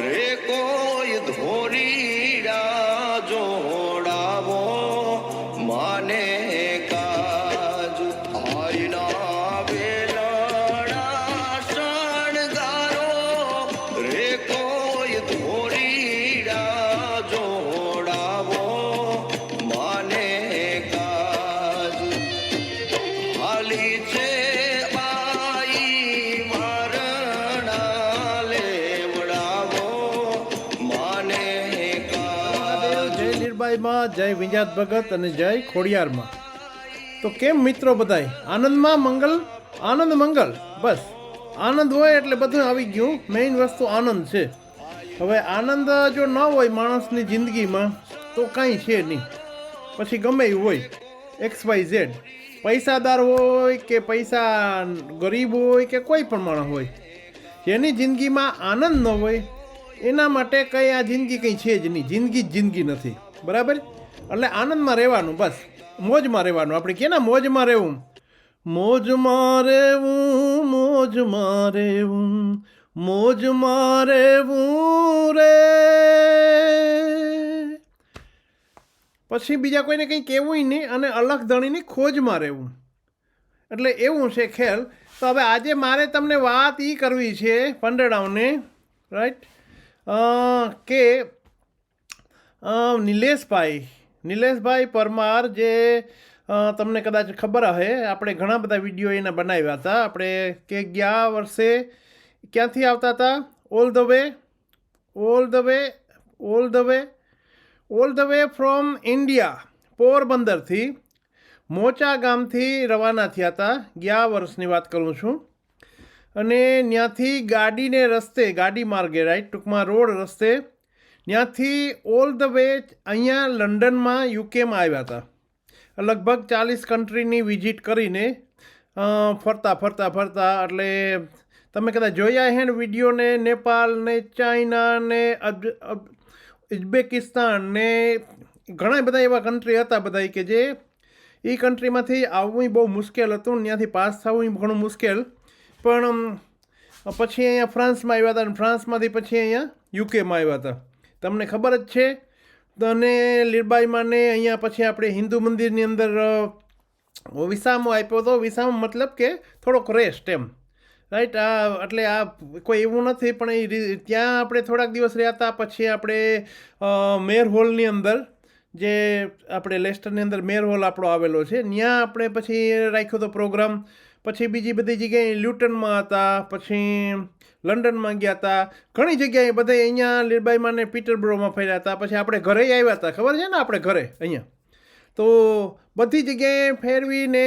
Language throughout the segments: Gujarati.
રે કોઈ ધોરીડા જોડાવો, માને કાજ થાયના વેલણા શણગારો. રે કોઈ ધોરીડા જોડાવો, માને કાજ. હાલી છે માં, જય વિંજાત ભગત અને જય ખોડિયારમાં. તો કેમ મિત્રો બધાય? આનંદમાં મંગલ? આનંદ મંગલ. બસ. આનંદ હોય એટલે બધું આવી ગયું. મેઇન વસ્તુ આનંદ છે. હવે આનંદ જો ન હોય માણસની જિંદગીમાં, તો કાંઈ છે નહીં. પછી ગમે એવું હોય. X Y Z. પૈસાદાર હોય કે પૈસા ગરીબ હોય કે કોઈ પણ માણસ હોય. જેની જિંદગીમાં આનંદ ન હોય, એના માટે કંઈ આ જિંદગી કંઈ છે જ નહીં. જિંદગી જ જિંદગી નથી. બરાબર? એટલે આનંદમાં રહેવાનું, બસ. મોજમાં રહેવાનું. આપણે કે ના મોજમાં રહેવું? મોજમાં રહેવું મોજમાં રહેવું મોજમાં રહેવું રે. પછી બીજા કોઈને કંઈ કહેવું નહીં અને અલગ ધણીની ખોજમાં રહેવું. એટલે એવું છે ખેલ. તો હવે આજે મારે તમને વાત એ કરવી છે, પંડળાઓને રાઈટ કે નિલેશભાઈ. નિલેશભાઈ પરમાર જે તમને કદાચ ખબર હશે, આપણે ઘણા બધા વીડિયો એના બનાવ્યા હતા. આપણે કે ગયા વર્ષે ક્યાંથી આવતા હતા? All the way all the way all the way all the way from India પોરબંદરથી મોચા ગામથી રવાના થયા હતા. ગયા વર્ષની વાત કરું છું. અને ત્યાંથી ગાડીને રસ્તે, ગાડી માર્ગે રાઈટ ટૂંકમાં રોડ રસ્તે ત્યાંથી ઓલ ધ વે અહીંયા લંડનમાં યુકેમાં આવ્યા હતા. લગભગ ચાલીસ કન્ટ્રીની વિઝિટ કરીને ફરતા ફરતા ફરતા, એટલે તમે કદાચ જોયા હે ને વિડીયોને નેપાલ ને, ચાઇના ને ઉઝબેકિસ્તાન ને, ઘણા બધા એવા કન્ટ્રી હતા બધા કે જે એ કન્ટ્રીમાંથી આવવું બહુ મુશ્કેલ હતું, ત્યાંથી પાસ થવું ઘણું મુશ્કેલ. પણ પછી અહીંયા ફ્રાન્સમાં આવ્યા હતા અને ફ્રાન્સમાંથી પછી અહીંયા યુકેમાં આવ્યા હતા. તમને ખબર જ છે. અને લીરબાઈમાં ને અહીંયા પછી આપણે હિન્દુ મંદિરની અંદર વિસામો આપ્યો હતો વિસામો મતલબ કે થોડોક રેસ્ટ એમ. રાઈટ આ એટલે આ કોઈ એવું નથી, પણ એ ત્યાં આપણે થોડાક દિવસ રહ્યા હતા પછી આપણે મેર હોલની અંદર, જે આપણે લેસ્ટરની અંદર મેર હોલ આપણો આવેલો છે ત્યાં આપણે પછી રાખ્યો હતો પ્રોગ્રામ પછી બીજી બધી જગ્યાએ લ્યુટનમાં હતા, પછી લંડનમાં ગયા હતા. ઘણી જગ્યાએ બધા અહીંયા લીરબાઈમાં ને પીટરબ્રોમાં ફર્યા હતા. પછી આપણે ઘરે આવ્યા હતા. ખબર છે ને આપણે ઘરે અહીંયા? તો બધી જગ્યાએ ફેરવીને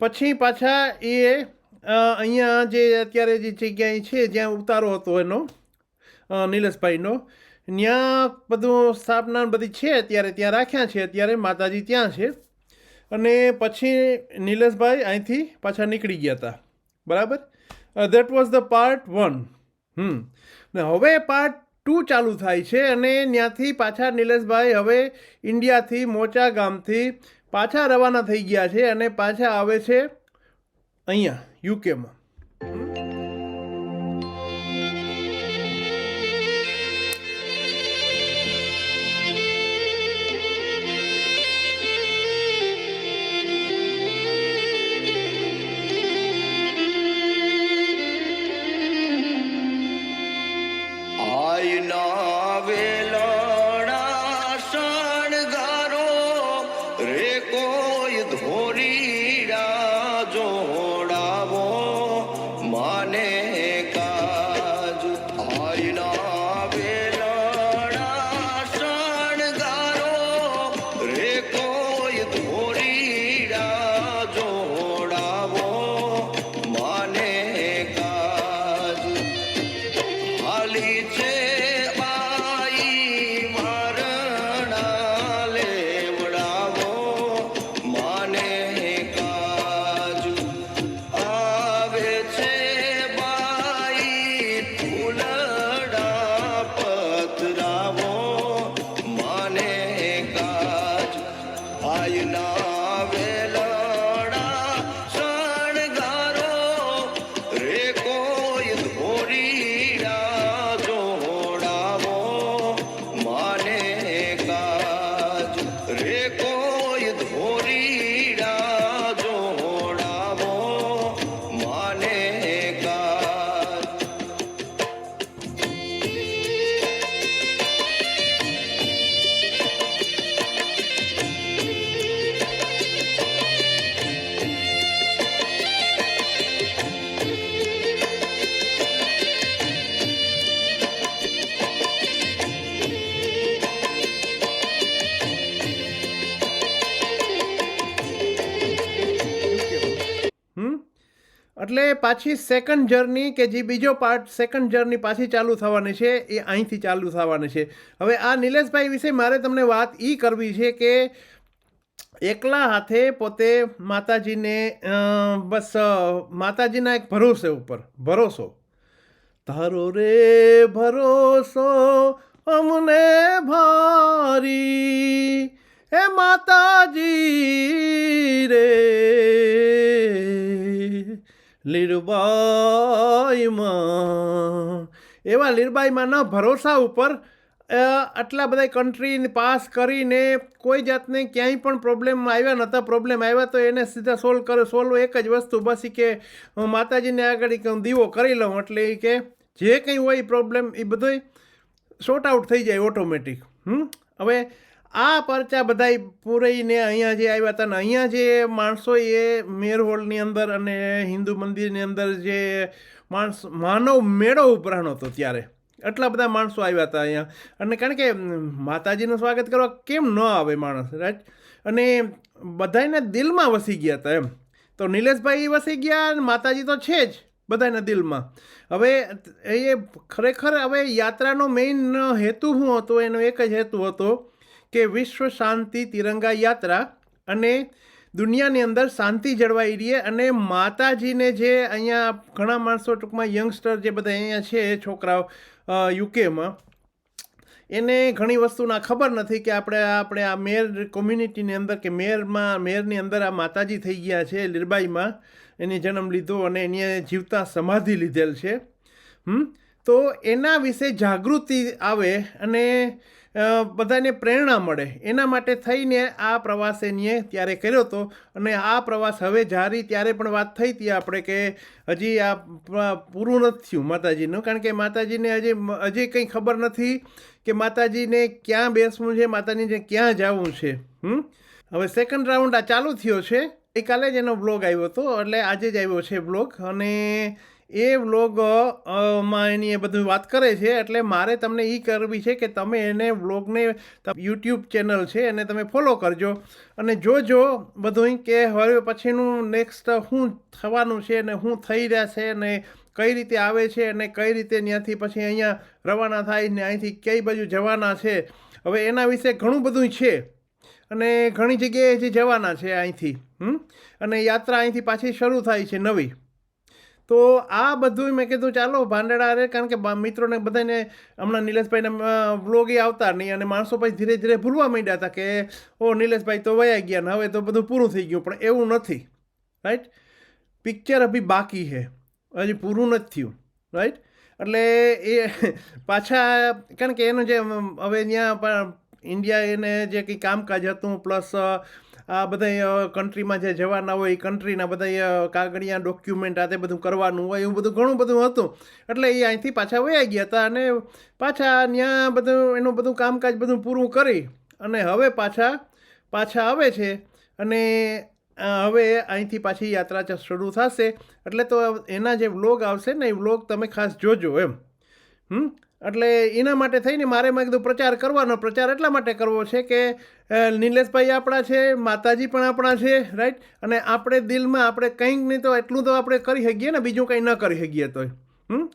પછી પાછા એ અહીંયા જે અત્યારે જે જગ્યાએ છે, જ્યાં ઉતારો હતો એનો નીલેશભાઈનો, ત્યાં બધું સ્થાપના બધી છે અત્યારે. ત્યાં રાખ્યા છે અત્યારે. માતાજી ત્યાં છે. અને પછી નિલેશભાઈ અહીંથી પાછા નીકળી ગયા હતા બરાબર? That was the part one hmm. ને હવે પાર્ટ ટુ ચાલુ થાય છે અને ત્યાંથી પાછા નિલેશભાઈ હવે ઇન્ડિયાથી મોચા ગામથી પાછા રવાના થઈ ગયા છે અને પાછા આવે છે અહીંયા યુકેમાં એટલે પાછી સેકન્ડ જર્ની કે જે બીજો પાર્ટ સેકન્ડ જર્ની પાછી ચાલુ થવાની છે, એ અહીંથી ચાલુ થવાની છે. હવે આ નિલેશભાઈ વિશે મારે તમને વાત એ કરવી છે કે એકલા હાથે પોતે માતાજીને બસ માતાજીના એક ભરોસે ઉપર, ભરોસો. તારો રે ભરોસો અમને ભારી એ માતાજી રે. લીરબાઈમાં. એવા લીરબાઈમાં ન ભરોસા ઉપર આટલા બધા કન્ટ્રી પાસ કરીને કોઈ જાતને ક્યાંય પણ પ્રોબ્લેમ આવ્યા નહોતા પ્રોબ્લેમ આવ્યા તો એને સીધા સોલ્વ કરે સોલ્વ એક જ વસ્તુ બસ કે, હું માતાજીને આગળ દીવો કરી લઉં, એટલે એ કે જે કંઈ હોય પ્રોબ્લેમ એ બધોય શોર્ટ આઉટ થઈ જાય ઓટોમેટિક હમ? હવે આ પરચા બધા પૂરાઈને અહીંયા જે આવ્યા હતા ને, અહીંયા જે માણસો એ મેર હોલની અંદર અને હિન્દુ મંદિરની અંદર જે માણસ, માનવ મેળો ઉપરાણ હતો ત્યારે. એટલા બધા માણસો આવ્યા હતા અહીંયા. અને કારણ કે માતાજીનું સ્વાગત કરવા કેમ ન આવે માણસ, રાઈટ? અને બધાયના દિલમાં વસી ગયા હતા એમ. તો નિલેશભાઈ વસી ગયા અને માતાજી તો છે જ બધાના દિલમાં. હવે એ ખરેખર હવે યાત્રાનો મેઇન હેતુ શું હતો? એનો એક જ હેતુ હતો કે વિશ્વ શાંતિ તિરંગા યાત્રા અને દુનિયાની અંદર શાંતિ જળવાઈ રહે અને માતાજીને જે અહીંયા ઘણા માણસો ટૂંકમાં યંગસ્ટર જે બધા અહીંયા છે છોકરાઓ યુકેમાં એને ઘણી વસ્તુના ખબર નથી કે આપણે આપણે આ મેર કોમ્યુનિટીની અંદર કે મેરમાં, મેરની અંદર આ માતાજી થઈ ગયા છે લીરબાઈમાં, એને જન્મ લીધો અને એની જીવતા સમાધિ લીધેલ છે. હમ? તો એના વિશે જાગૃતિ આવે અને બધાને પ્રેરણા મળે. એના માટે થઈને આ પ્રવાસ એનીએ ત્યારે કર્યો હતો અને આ પ્રવાસ હવે જારી ત્યારે પણ વાત થઈ હતી આપણે કે હજી આ પૂરું નથી થયું માતાજીનું. કારણ કે માતાજીને હજી હજી કંઈ ખબર નથી કે માતાજીને ક્યાં બેસવું છે, માતાજીને ક્યાં જવું છે. હમ? હવે સેકન્ડ રાઉન્ડ આ ચાલુ થયો છે. ગઈકાલે જ એનો બ્લોગ આવ્યો હતો. એટલે આજે જ આવ્યો છે બ્લોગ અને એ વ્લોગમાં એની એ બધું વાત કરે છે, એટલે મારે તમને એ કરવી છે કે તમે એને વ્લોગને યુટ્યુબ ચેનલ છે, એને તમે ફોલો કરજો. અને જોજો બધું કે હવે પછીનું નેક્સ્ટ શું થવાનું છે ને શું થઈ રહ્યા છે ને કઈ રીતે આવે છે અને કઈ રીતે ત્યાંથી પછી અહીંયા રવાના થાય ને અહીંથી કઈ બાજુ જવાના છે. હવે એના વિશે ઘણું બધું છે. અને ઘણી જગ્યાએ જે જવાના છે અહીંથી અને યાત્રા અહીંથી પાછી શરૂ થાય છે નવી. તો આ બધું મેં કીધું, ચાલો ભાંડડા રે. કારણ કે મિત્રોને બધાને હમણાં નિલેશભાઈના વ્લોગી આવતા નહીં અને માણસો પછી ધીરે ધીરે ભૂલવા માંડ્યા હતા કે, ઓ, નિલેશભાઈ તો વયા ગયા ને હવે તો બધું પૂરું થઈ ગયું. પણ એવું નથી. રાઈટ પિક્ચર અભી બાકી છે હજી પૂરું નથી થયું. રાઈટ એટલે એ પાછા, કારણ કે એનું જે હવે ત્યાં ઇન્ડિયા એને જે કંઈ કામકાજ હતું, પ્લસ આ બધા કન્ટ્રીમાં જે જવાના હોય એ કન્ટ્રીના બધા કાગળિયા ડોક્યુમેન્ટ આ તે બધું કરવાનું હોય એવું બધું ઘણું બધું હતું. એટલે એ અહીંથી પાછા વયા ગયા હતા અને પાછા ત્યાં બધું, એનું બધું કામકાજ બધું પૂરું કરી અને હવે પાછા પાછા આવે છે અને હવે અહીંથી પાછી યાત્રા શરૂ થશે. એટલે તો એના જે વ્લોગ આવશે ને એ વ્લોગ તમે ખાસ જોજો એમ. હમ? એટલે એના માટે થઈને મારે મેં કીધું પ્રચાર કરવાનો, પ્રચાર એટલા માટે કરવો છે કે નિલેશભાઈ આપણા છે, માતાજી પણ આપણા છે રાઈટ અને આપણે દિલમાં આપણે કંઈક નહીં તો એટલું તો આપણે કરી શકીએ ને, બીજું કંઈ ન કરી શકીએ તોય. હમ?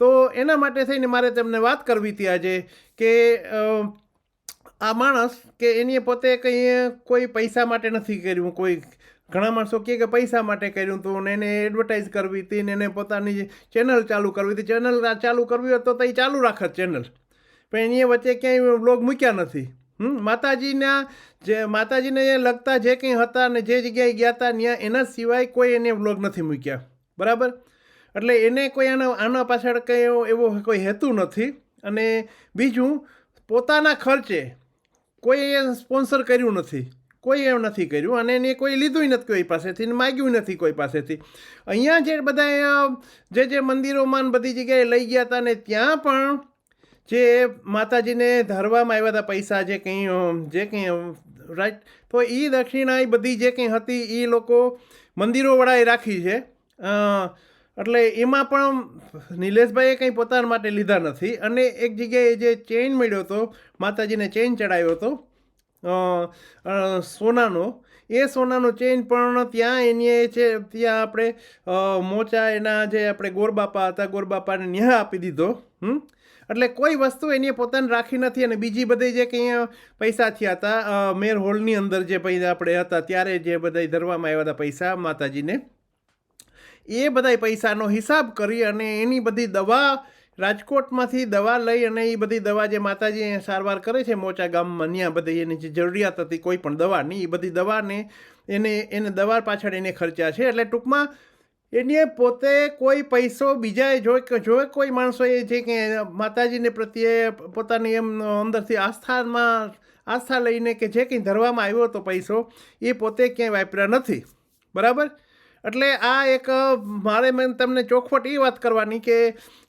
તો એના માટે થઈને મારે તમને વાત કરવી હતી આજે કે આ માણસ કે એની પોતે કંઈ કોઈ પૈસા માટે નથી કર્યું, કોઈ ઘણા માણસો કહે કે પૈસા માટે કર્યું હતું ને એને એડવર્ટાઇઝ કરવી હતી ને એને પોતાની ચેનલ ચાલુ કરવી હતી. ચેનલ ચાલુ કરવી હોય તો તો એ ચાલુ રાખત ચેનલ પણ એની વચ્ચે ક્યાંય બ્લોગ મૂક્યા નથી. માતાજીના જે માતાજીને લગતા જે કંઈ હતા ને જે જગ્યાએ ગયા હતા ત્યાં એના સિવાય કોઈ એને બ્લોગ નથી મૂક્યા. બરાબર? એટલે એને કોઈ આના આના પાછળ કંઈ એવો કોઈ હેતુ નથી. અને બીજું, પોતાના ખર્ચે કોઈ સ્પોન્સર કર્યું નથી. કોઈ એવું નથી કર્યું અને એને કોઈ લીધું નથી કોઈ પાસેથી માગ્યું નથી કોઈ પાસેથી. અહીંયા જે બધા જે જે મંદિરોમાં બધી જગ્યાએ લઈ ગયા હતા ને ત્યાં પણ જે માતાજીને ધરવામાં આવ્યા હતા પૈસા જે કંઈ જે કંઈ રાઈટ તો એ દક્ષિણા એ બધી જે કંઈ હતી એ લોકો મંદિરોવાળાએ રાખી છે. એટલે એમાં પણ નિલેશભાઈએ કંઈ પોતાના માટે લીધા નથી. અને એક જગ્યાએ જે ચેઇન મળ્યો હતો, માતાજીને ચેઇન ચડાવ્યો હતો સોનાનો. એ સોનાનો ચેઇન પણ ત્યાં એની છે, ત્યાં આપણે મોચા એના જે આપણે ગોરબાપા હતા, ગોરબાપાને ન્યા આપી દીધો, હમ? એટલે કોઈ વસ્તુ એની પોતાને રાખી નથી અને બીજી બધી જે કંઈ પૈસા થયા હતા મેર હોલની અંદર જે પૈસા આપણે હતા, ત્યારે જે બધા ધરવામાં આવ્યા હતા પૈસા માતાજીને, એ બધા પૈસાનો હિસાબ કરી અને એની બધી દવા રાજકોટમાંથી દવા લઈ અને એ બધી દવા જે માતાજી અહીંયા સારવાર કરે છે, મોચા ગામમાં ત્યાં બધી એની જે જરૂરિયાત હતી કોઈ પણ દવાની એ બધી દવાને એને એને દવા પાછળ એને ખર્ચ્યા છે. એટલે ટૂંકમાં એને પોતે કોઈ પૈસો બીજાએ જો જો કોઈ માણસોએ જે કે માતાજીને પ્રત્યે પોતાની એમ અંદરથી આસ્થામાં, આસ્થા લઈને કે જે કંઈ ધરવામાં આવ્યો હતો પૈસો, એ પોતે ક્યાંય વાપર્યા નથી. બરાબર? એટલે આ એક મારે મેં તમને ચોખવટ એ વાત કરવાની કે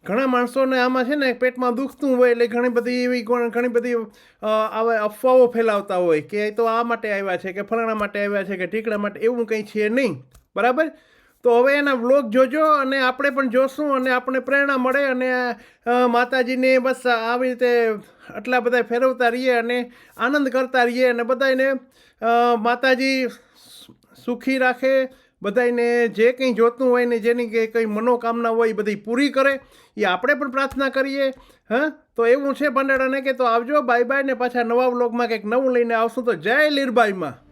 ઘણા માણસોને આમાં છે ને પેટમાં દુખતું હોય એટલે ઘણી બધી એવી ઘણ- બધી આવે અફવાઓ ફેલાવતા હોય કે તો આ માટે આવ્યા છે કે ફલાણા માટે આવ્યા છે કે ઢીકડા માટે, એવું કંઈ છે નહીં. બરાબર? તો હવે એના વ્લોગ જોજો અને આપણે પણ જોશું અને આપણને પ્રેરણા મળે અને માતાજીને બસ આવી રીતે આટલા બધા ફેરવતા રહીએ અને આનંદ કરતા રહીએ અને બધાને માતાજી સુખી રાખે બધાને જે કંઈ જોતું હોય ને જેની કે કંઈ મનોકામના હોય એ બધી પૂરી કરે, એ આપણે પણ પ્રાર્થના કરીએ, હા? તો એવું છે ભંડારાને કે તો આવજો બાય બાય ને પાછા નવા વ્લોગમાં કંઈક નવું લઈને આવશું. તો જય લીરબાઈમાં.